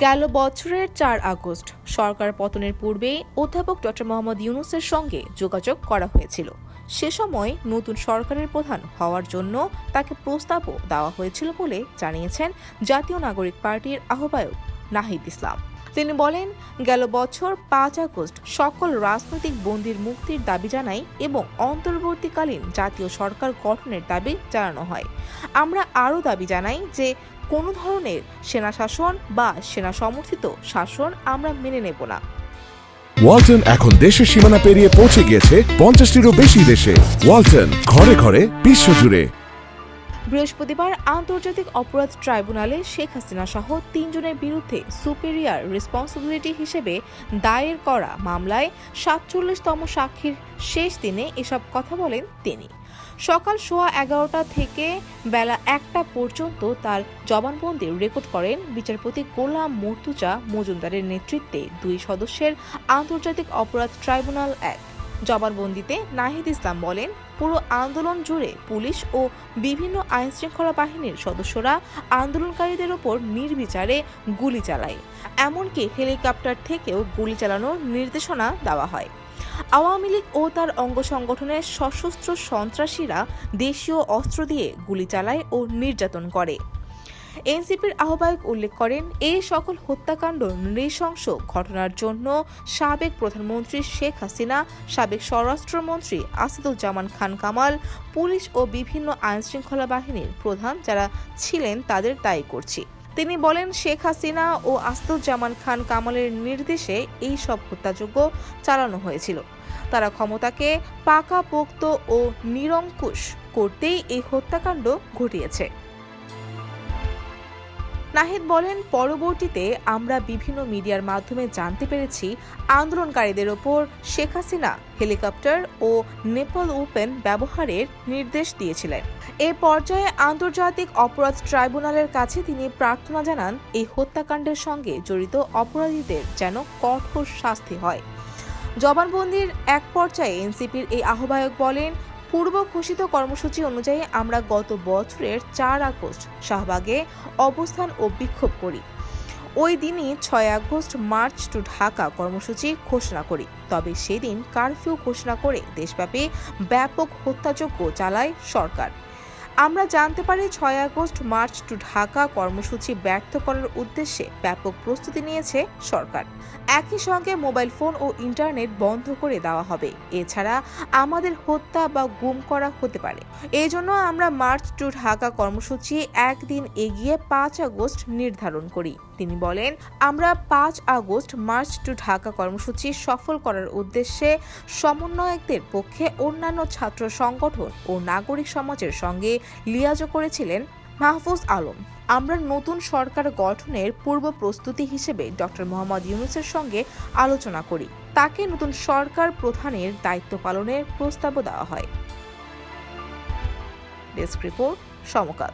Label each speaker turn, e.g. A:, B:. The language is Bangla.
A: গেল বছরের চার আগস্ট। সরকার পতনের পূর্বে অধ্যাপক ডক্টর মোহাম্মদ ইউনুসের সঙ্গে যোগাযোগ করা হয়েছিল। সে সময় নতুন সরকারের প্রধান হওয়ার জন্য তাকে প্রস্তাবও দেওয়া হয়েছিল বলে জানিয়েছেন জাতীয় নাগরিক পার্টির আহ্বায়ক নাহিদ ইসলাম। তিনি বলেন, গেল বছর পাঁচ আগস্ট সকল রাজনৈতিক বন্দির মুক্তির দাবি জানাই এবং অন্তর্বর্তীকালীন জাতীয় সরকার গঠনের দাবি জানানো হয়। আমরা আরও দাবি জানাই যে কোনো ধরনের সেনা শাসন বা সেনা সমর্থিত শাসন আমরা মেনে নেব না।
B: ওয়ালটন এখন দেশের সীমানা পেরিয়ে পৌঁছে গিয়েছে পঞ্চাশটিরও বেশি দেশে। ওয়ালটন ঘরে ঘরে বিশ্বজুড়ে।
A: বৃহস্পতিবার আন্তর্জাতিক অপরাধ ট্রাইব্যুনালে শেখ হাসিনা সহ তিনজনের বিরুদ্ধে সুপেরিয়ার রেসপন্সিবিলিটি হিসেবে দায়ের করা মামলায় সাতচল্লিশতম সাক্ষীর শেষ দিনে এসব কথা বলেন তিনি। সকাল সোয়া এগারোটা থেকে বেলা একটা পর্যন্ত তার জবানবন্দি রেকর্ড করেন বিচারপতি গোলাম মর্তুজা মজুমদারের নেতৃত্বে দুই সদস্যের আন্তর্জাতিক অপরাধ ট্রাইব্যুনাল এক। জবানবন্দিতে নাহিদ ইসলাম বলেন, পুরো আন্দোলন জুড়ে পুলিশ ও বিভিন্ন আইনশৃঙ্খলা বাহিনীর সদস্যরা আন্দোলনকারীদের ওপর নির্বিচারে গুলি চালায়। এমনকি হেলিকপ্টার থেকেও গুলি চালানোর নির্দেশনা দেওয়া হয়। আওয়ামী লীগ ও তার অঙ্গ সংগঠনের সশস্ত্র সন্ত্রাসীরা দেশীয় অস্ত্র দিয়ে গুলি চালায় ও নির্যাতন করে। এনসিপির আহ্বায়ক উল্লেখ করেন এই সকল হত্যাকাণ্ড নৃশংস ঘটনার জন্য সাবেক প্রধানমন্ত্রী শেখ হাসিনা, সাবেক স্বরাষ্ট্রমন্ত্রী আসাদুজ্জামান খান কামাল, পুলিশ ও বিভিন্ন আইনশৃঙ্খলা বাহিনীর প্রধান যারা ছিলেন তাদের দায়ী করছি। তিনি বলেন, শেখ হাসিনা ও আসাদুজ্জামান খান কামালের নির্দেশে এই সব হত্যাযজ্ঞ চালানো হয়েছিল। তারা ক্ষমতাকে পাকাপোক্ত ও নিরঙ্কুশ করতেই এই হত্যাকাণ্ড ঘটিয়েছে। নাহিদ বলেন, পরবর্তীতে আমরা বিভিন্ন মিডিয়ার মাধ্যমে জানতে পেরেছি আন্দোলনকারীদের ওপর শেখ হাসিনা হেলিকপ্টার ও নেপাল ওপেন ব্যবহারের নির্দেশ দিয়েছিলেন। এ পর্যায়ে আন্তর্জাতিক অপরাধ ট্রাইব্যুনালের কাছে তিনি প্রার্থনা জানান, এই হত্যাকাণ্ডের সঙ্গে জড়িত অপরাধীদের যেন কঠোর শাস্তি হয়। জবানবন্দির এক পর্যায়ে এনসিপির এই আহ্বায়ক বলেন পূর্ব ঘোষিত কর্মসূচি অনুযায়ী আমরা গত বছরের চার আগস্ট শাহবাগে অবস্থান ও বিক্ষোভ করি। ওই দিনই ছয় আগস্ট মার্চ টু ঢাকা কর্মসূচি ঘোষণা করি। তবে সেদিন কারফিউ ঘোষণা করে দেশব্যাপী ব্যাপক হত্যাযজ্ঞ চালায় সরকার। আমরা জানতে পারি ছয় আগস্ট মার্চ টু ঢাকা কর্মসূচি ব্যর্থ করার উদ্দেশ্যে ব্যাপক প্রস্তুতি নিয়েছে সরকার। একই সঙ্গে মোবাইল ফোন ও ইন্টারনেট বন্ধ করে দেওয়া হবে। এছাড়া আমাদের হত্যা বা গুম করা হতে পারে। এই জন্য আমরা মার্চ টু ঢাকা কর্মসূচি একদিন এগিয়ে পাঁচ আগস্ট নির্ধারণ করি। তিনি বলেন, আমরা পাঁচ আগস্ট মার্চ টু ঢাকা কর্মসূচি সফল করার উদ্দেশ্যে সমন্বয়কদের পক্ষে অন্যান্য ছাত্র সংগঠন ও নাগরিক সমাজের সঙ্গে লিয়াজো করেছিলেন মাহফুজ আলম। আমরা নতুন সরকার গঠনের পূর্ব প্রস্তুতি হিসেবে ডক্টর মোহাম্মদ ইউনুসের সঙ্গে আলোচনা করি। তাকে নতুন সরকার প্রধানের দায়িত্ব পালনের প্রস্তাবও দেওয়া হয়। Desk report Samakal.